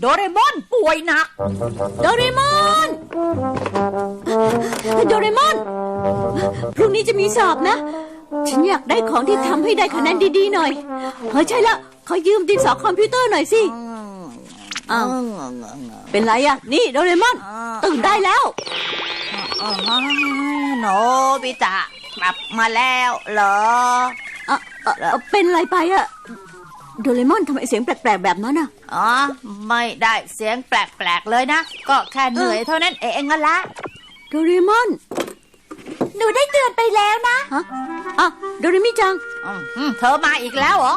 โดเรมอนป่วยหนัก โดเรมอน โดเรมอน พรุ่งนี้จะมีสอบนะ ฉันอยากได้ของที่ทำให้ได้คะแนนดีๆหน่อย เฮ้ยใช่ละขอยืมดินสอคอมพิวเตอร์หน่อยสิอ้าวเป็นไรอะนี่โดเรมอน ตื่นได้แล้ว โนบิตะกลับมาแล้วเหรอ เอ่อเอ่อเอ่อเป็นไรไปอะ โดเรมอนทำไมเสียงแปลกๆแบบนั้นอะอ๋อ ไม่ได้เสียงแปลกๆเลยนะ ก็แค่เหนื่อยเท่านั้นเองนั่นละโดเรมอน หนูได้เตือนไปแล้วนะฮะอะโดเรมิจัง อืมอืมเธอมาอีกแล้วเหรอ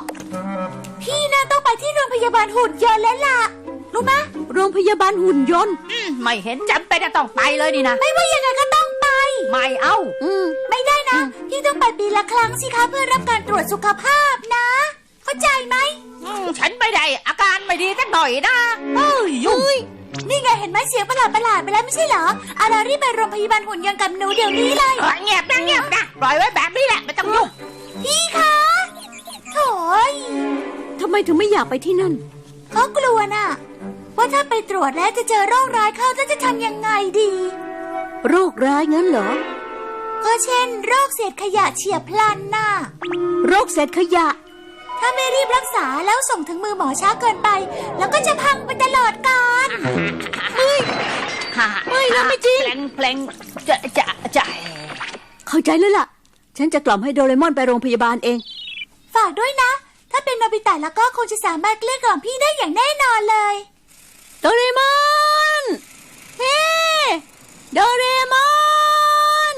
พี่น่าต้องไปที่โรงพยาบาลหุ่นยนต์แล้วล่ะ รู้ไหมโรงพยาบาลหุ่นยนต์ อืมไม่เห็นจำเป็นจะต้องไปเลยนี่นะ ไม่ว่ายังไงก็ต้องไป ไม่เอา อืม ไม่ได้นะ พี่ต้องไปปีละครั้งสิคะเพื่อรับการตรวจสุขภาพนะ เข้าใจไหมอืมฉันไม่ได้ อาการไม่ดีสักหน่อยนะเอ้ยยุ่งนี่ไงเห็นไหมเสียงประหลาดประหลาดๆไปแล้วไม่ใช่เหรออารารีบไปโรงพยาบาลหุ่นยนต์กับหนูเดี๋ยวนี้เลย เอ้ยเงียบนะเงียบนะปล่อยไว้แบบนี้แหละไม่ต้องยุ่งพี่คะโถ่ยทำไมถึงไม่อยากไปที่นั่น เขากลัวน่ะ ว่าถ้าไปตรวจแล้วจะเจอโรคร้ายเข้าแล้วจะทำยังไงดี โรคร้ายงั้นเหรอ ก็เช่น โรคเศษขยะเฉียบพลันน่ะ โรคเศษขยะ ถ้าไม่รีบรักษาแล้วส่งถึงมือหมอช้าเกินไป แล้วก็จะพังไปตลอดกาลไม่นะไม่จริงเพลงเพลงจะจะจะเข้าใจแล้วล่ะ ฉันจะกล่อมให้โดเรมอนไปโรงพยาบาลเอง ฝากด้วยนะ ถ้าเป็นโนบิตะแล้วก็คงจะสามารถเกลี้ยกล่อมพี่ได้อย่างแน่นอนเลย โดเรมอนเฮ้โดเรมอน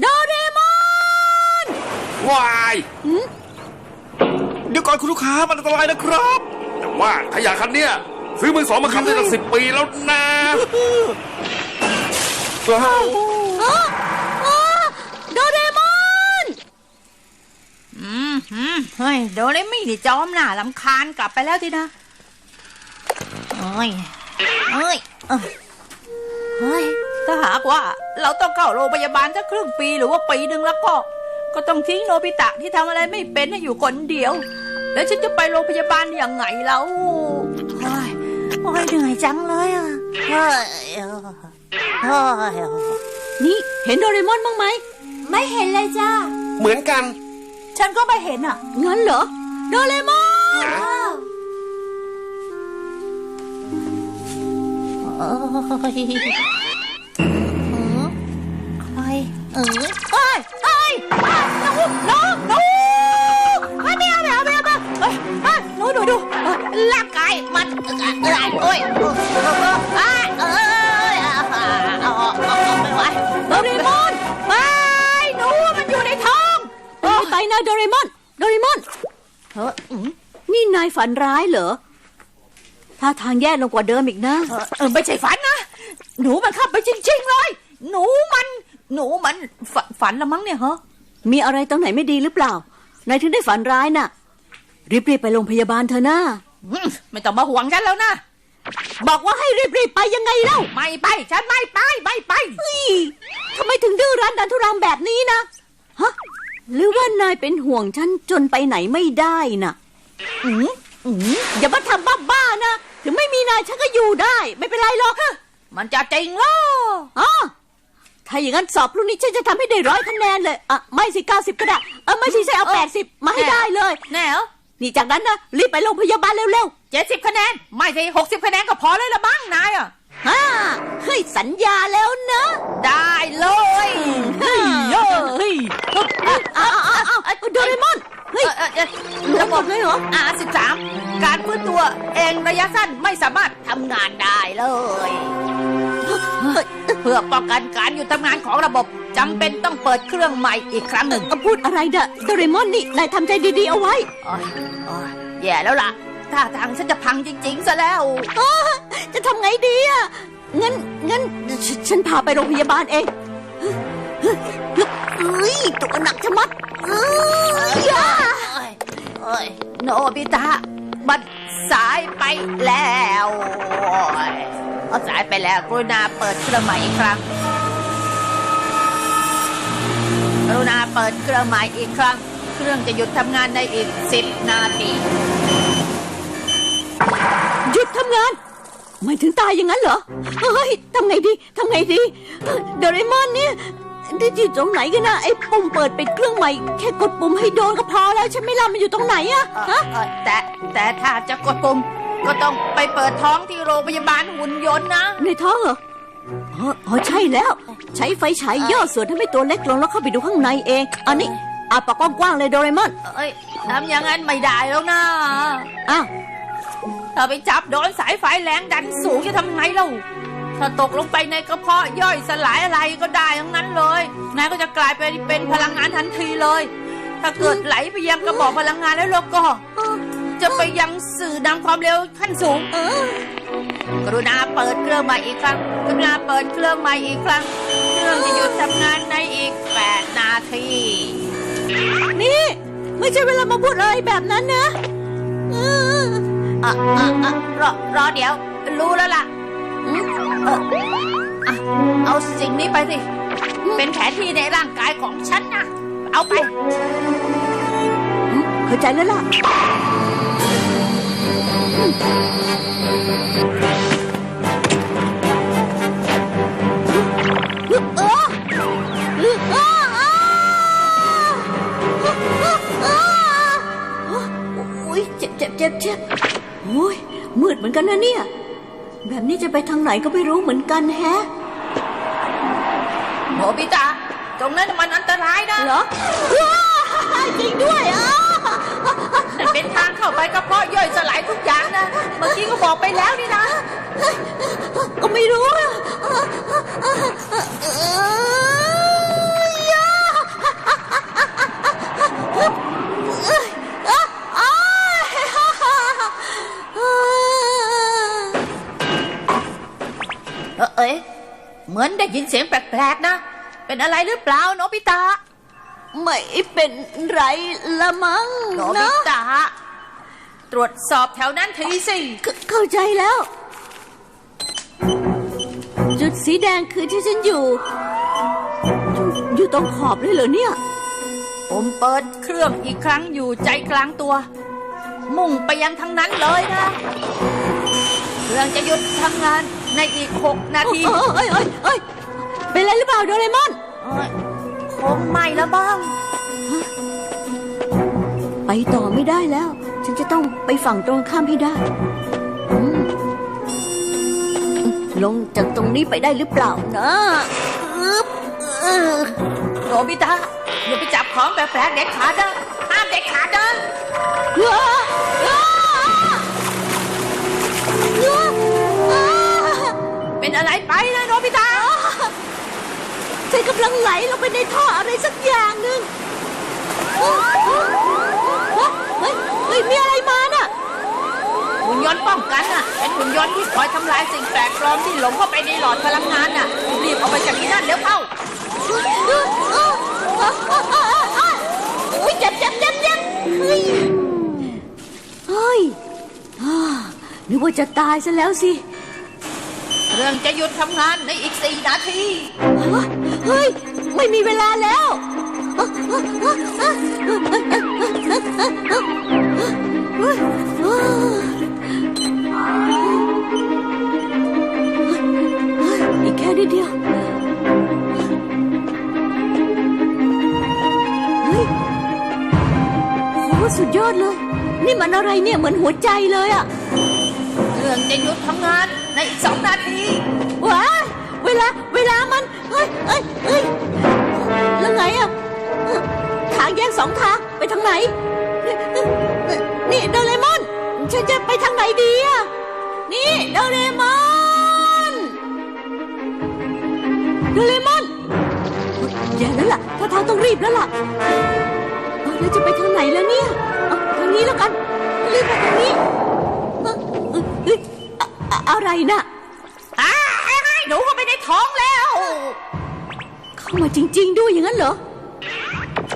โดเรมอนวาย เดี๋ยวก่อนคุณลูกค้ามันอันตรายนะครับ แต่ว่าขยะคันเนี้ยซื้อมือสองมาขับได้ตั้งสิบปีแล้วนะว้าวอ้าอ้าโดเรมอนอืมอืมเฮ้ยโดเรมี่นี่จอมหน่าลำคาญกลับไปแล้วทีนะเอ้ยเอ้ยเอ้ยเฮ้ยถ้าหากว่าเราต้องเข้าโรงพยาบาลสักครึ่งปีหรือว่าปีหนึ่งแล้วก็ ก็ต้องทิ้งโนบิตะที่ทำอะไรไม่เป็นให้อยู่คนเดียว แล้วฉันจะไปโรงพยาบาลยังไงแล้วเฮ้ยโอ้ยเหนื่อยจังเลยอะเฮ้ยเฮ้ยนี่เห็นโดเรมอนบ้างไหม ไม่เห็นเลยจ้า เหมือนกัน ฉันก็ไม่เห็นอะ งั้นเหรอ โดเรมอนอ้าวเอ้ยใครเอ้ยเอ้ โดเรมอน โดเรมอนเฮ้ยอืมนี่นายฝันร้ายเหรอถ้าทางแย่ลงกว่าเดิมอีกนะเออเออไม่ใช่ฝันนะ หนูมันเข้าไปจริงๆเลย หนูมัน หนูมันฝันฝันละมั้งเนี่ยฮะมีอะไรตรงไหนไม่ดีหรือเปล่านายถึงได้ฝันร้ายน่ะ รีบๆไปโรงพยาบาลเถอะนะอืมไม่ต้องมาห่วงฉันแล้วนะ บอกว่าให้รีบๆไปยังไงเล่า ไม่ไป ฉันไม่ไป ไม่ไปอี้ทำไมถึงดื้อรั้นดันทุรังแบบนี้นะ ฮะ หรือว่านายเป็นห่วงฉันจนไปไหนไม่ได้น่ะ อืมอืมอย่ามาทำบ้าๆนะ ถึงไม่มีนายฉันก็อยู่ได้ ไม่เป็นไรหรอกมันจะจริงเหรออ๋อถ้าอย่างนั้นสอบพรุ่งนี้ฉันจะทำให้ได้ร้อยคะแนนเลยอะไม่สิเก้าสิบก็ได้เออไม่สิใช่เอาแปดสิบมาให้ได้เลย แน่เหรอนี่จากนั้นนะรีบไปโรงพยาบาลเร็วเจ็ดสิบคะแนน ไม่ใช่หกสิบคะแนนก็พอเลยละมั้งนายอะ ๆฮ่าเฮ้ยสัญญาแล้วนะ ได้เลยเฮ้ยเฮ้ยเฮ้ยอ้าวอ้าวอ้าวอ้าวโดเรมอน เฮ้ย เอ่อเอ่อ ระบบเลยเหรออาสิบสามการฟื้นตัวเองระยะสั้นไม่สามารถทำงานได้เลย เพื่อป้องกันการหยุดทำงานของระบบจำเป็นต้องเปิดเครื่องใหม่อีกครั้งหนึ่ง พูดอะไรเด้อโดเรมอนนี่นายทำใจดีๆเอาไว้โอ้ยโอ้ยแย่แล้วล่ะท่าทางฉันจะพังจริงๆซะแล้ว อ้าจะทำไงดีอะงั้นงั้นฉฉันพาไปโรงพยาบาลเองเฮ้ยตัวหนักชะมัดเอ้ยอะโอ้ ยโนบิตะมันสายไปแล้วเอาสายไปแล้วกรุณาเปิดเครื่องใหม่อีกครั้งกรุณาเปิดเครื่องใหม่อีกครั้ง เครื่องจะหยุดทำงานในอีกสิบนาทีหยุดทำงาน ไม่ถึงตายอย่างนั้นเหรอเฮ้ยทำไงดีทำไงดีโดเรมอนเนี่ย ได้อยู่ตรงไหนกันนะไอ้ปุ่มเปิดปิดเครื่องใหม่ แค่กดปุ่มให้โดนก็พอแล้วใช่ไหมล่ะมันอยู่ตรงไหนอะเอ่อฮะเอ่อแต่แต่ถ้าจะกดปุ่มก็ต้องไปเปิดท้องที่โรงพยาบาลหุ่นยนต์นะ ในท้องเหรออ๋ออ๋อใช่แล้ว ใช้ไฟฉายย่อส่วนทำให้ตัวเล็กลงแล้วเข้าไปดูข้างในเองอันนี้อาปากกว้างๆเลยโดเรมอนเอ้ยทำอย่างนั้นไม่ได้แล้วนะอ้าวถ้าไปจับโดนสายไฟแรงดันสูงจะทำไงเล่า ถ้าตกลงไปในกระเพาะย่อยสลายอะไรก็ได้ทั้งนั้นเลยนายก็จะกลายไปเป็นพลังงานทันทีเลย ถ้าเกิดไหลไปยังกระบอกพลังงานแล้วเราก็ จะไปยังสื่อนำความเร็วขั้นสูงเออกรุณาเปิดเครื่องใหม่อีกครั้ง กรุณาเปิดเครื่องใหม่อีกครั้ง เครื่องจะหยุดทำงานในอีก8นาที นี่ ไม่ใช่เวลามาพูดอะไรแบบนั้นนะเอออะอะอะรอรอเดี๋ยว รู้แล้วล่ะอืม เอออะเอาสิ่งนี้ไปสิ เป็นแผนที่ในร่างกายของฉันนะ เอาไป เข้าใจแล้วล่ะ ไปทางไหนก็ไม่รู้เหมือนกันแฮะโนบิตะตรงนั้นมันอันตรายนะเหรอว้าจริงด้วยอะแต่เป็นทางเข้าไปกระเพาะย่อยสลายทุกอย่างนะ เมื่อกี้ก็บอกไปแล้วนี่นะ ก็ไม่รู้อะ มือนได้ยินเสียงแปลกๆนะ เป็นอะไรหรือเปล่าโนบิตะไม่เป็นไรละมั้งโนบินะตะตรวจสอบแถวนั้นทีสิ เขเข้าใจแล้ว จุดสีแดงคือที่ฉันอยู่ อยู่ อยู่ตรงขอบเลยเหรอเนี่ย ผมเปิดเครื่องอีกครั้งอยู่ใจกลางตัว มุ่งไปยังทางนั้นเลยนะ เครื่องจะหยุดทำงาน ในอีกหกนาทีเอ้ยเอ้ยเอ้ยเป็นไรหรือเปล่าโดเรมอน เอ้ยคงไม่แล้วบ้าง ไปต่อไม่ได้แล้ว ฉันจะต้องไปฝั่งตรงข้ามให้ได้อืมลงจากตรงนี้ไปได้หรือเปล่านะอึ๊บเออโนบิตะอย่าไปจับของแปลกๆเด็ดขาดนะำลังไหลลงไปในท่ออะไรสักอย่างหนึ่งเฮ้ยเฮ้ยมีอะไรมาน่ะ หุ่นยนต์ป้องกันน่ะ เป็นหุ่นยนต์ที่คอยทำลายสิ่งแปลกปลอมที่หลงเข้าไปในหลอดพลังงานน่ะ รีบออกไปจากที่นั่นเดี๋ยวเข้า โอ้ยเจ็บเจ็บเจ็บเจ็บเฮ้ยเฮ้ยอ่านึกว่าจะตายซะแล้วสิเรื่องจะหยุดทำงานในอีกสี่นาที เฮ้ย ไม่มีเวลาแล้วอีกแค่นิดเดียวเฮ้ยโหสุดยอดเลย นี่มันอะไรเนี่ยเหมือนหัวใจเลยอะเครื่องจะหยุดทำงานในอีกสองนาทีว้าเวลา เวลามัน เฮ้ยเฮ้ย เฮ้ยแล้วไงอะทางแยกสองทางไปทางไหน นี่โดเรมอนฉันจะไปทางไหนดีอะนี่โดเรมอนโดเรมอนอย่แล้วล่ะถ้าทางต้องรีบแล้วล่ะเอ้าแล้วจะไปทางไหนแล้วเนี่ยทางนี้แล้วกันรีบไปทางนี้เอ้าเอ้ยเอ้ยอะไรน่ะอ้าหนูเข้าไปในท้องแล้ว เข้ามาจริง ๆ ด้วยอย่างนั้นเหรอ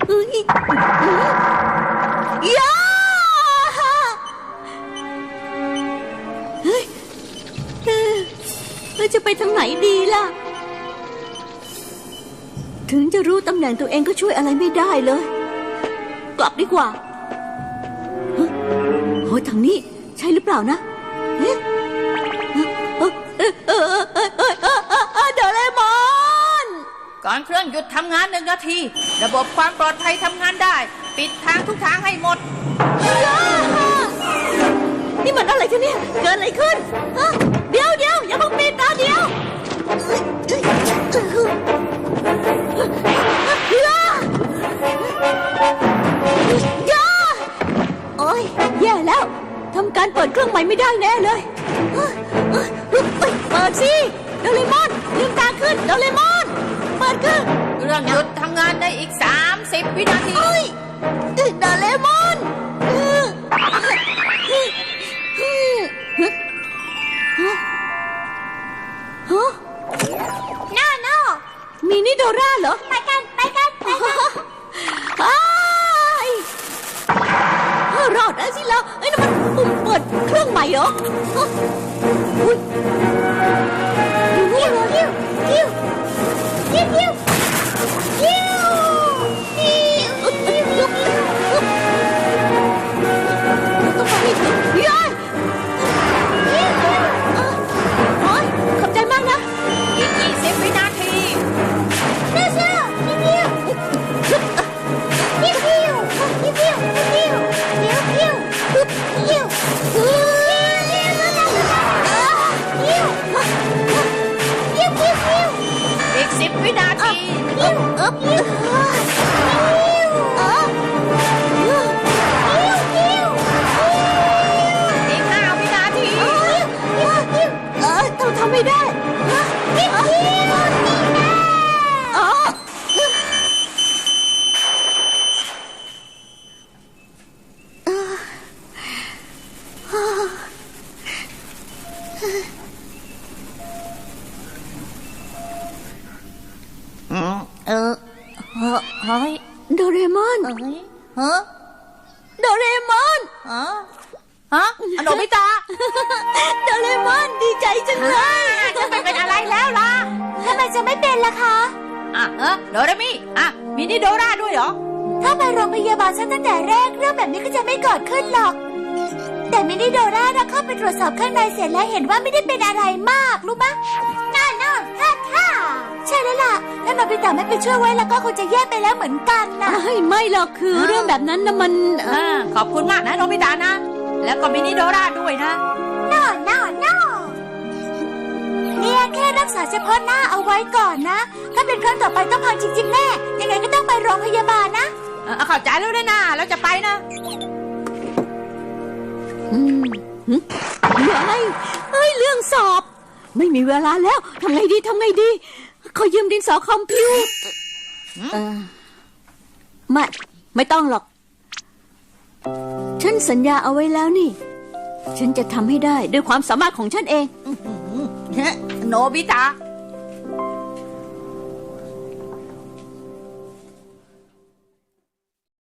เอ้ยยาเฮ้ยเอ้ยแล้วจะไปทางไหนดีล่ะ ถึงจะรู้ตำแหน่งตัวเองก็ช่วยอะไรไม่ได้เลย กลับดีกว่าเฮ้ยโอ้ยทางนี้ใช่หรือเปล่านะเอ รื่องหยุดทำงานหนึ่งนาที ระบบความปลอดภัยทำงานได้ ปิดทางทุกทางให้หมด นี่มันอะไรกันเนี่ย เกิดอะไรขึ้นฮะเดี๋ยวเดี๋ยวอย่าเพิ่งปิดนะเดี๋ยวย่าย่าโอ้ยแย่แล้วทำการเปิดเครื่องใหม่ไม่ได้แน่เลยเอ้ยเอ้ยเอ้ยเปิดสิโดเรมอนลืมตาขึ้นโดเรมอน เปิดเครื่องเครื่องหยุดทำงานได้อีก 30 วินาทีเอ้ยโดเรมอนเออฮะฮะน่าน่ามินิโดราเหรอ ไปกัน ไปกัน ไปกันอ้ายอ้าวรอดแล้วสิเราเอ้ยนั่นมันปุ่มเปิดเครื่องใหม่เหรอ อนเฮ้ยเฮ้อโดเรมอนฮะฮะอโนบิตะโดเรมอนดีใจจังเลยจะไม่เป็นอะไรแล้วล่ะทำไมจะไม่เป็นล่ะคะอะเออโดเรมิอะมินิโดราด้วยเหรอถ้าไปโรงพยาบาลซะตั้งแต่แรกเรื่องแบบนี้ก็จะไม่เกิดขึ้นหรอก แต่มินิโดรานะเข้าไปตรวจสอบข้างในเสร็จแล้วเห็นว่าไม่ได้เป็นอะไรมากรู้ปะน่าน่าฮ่าฮ่า โนบิตะไม่ไปช่วยไว้แล้วก็คงจะแย่ไปแล้วเหมือนกันนะไม่ไม่หรอกคือเรื่องแบบนั้นนะมันเอ่ออ่าขอบคุณมากนะโนบิตะนะ แล้วก็มินิโดราด้วยนะ น่าน่าน่าเนี่ยแค่รักษาเฉพาะหน้าเอาไว้ก่อนนะ ถ้าเป็นครั้งต่อไปต้องพังจริงๆแน่ยังไงก็ต้องไปโรงพยาบาลนะเออเข้าใจแล้วด้วยนะแล้วจะไปนะอืมหึเฮ้ยเฮ้ยเรื่องสอบ ไม่มีเวลาแล้วทำไงดีทำไงดี ขอยืมดินสอคอมพิวเออไม่ ไม่ต้องหรอก ฉันสัญญาเอาไว้แล้วนี่ ฉันจะทำให้ได้ด้วยความสามารถของฉันเอง โนบิตะ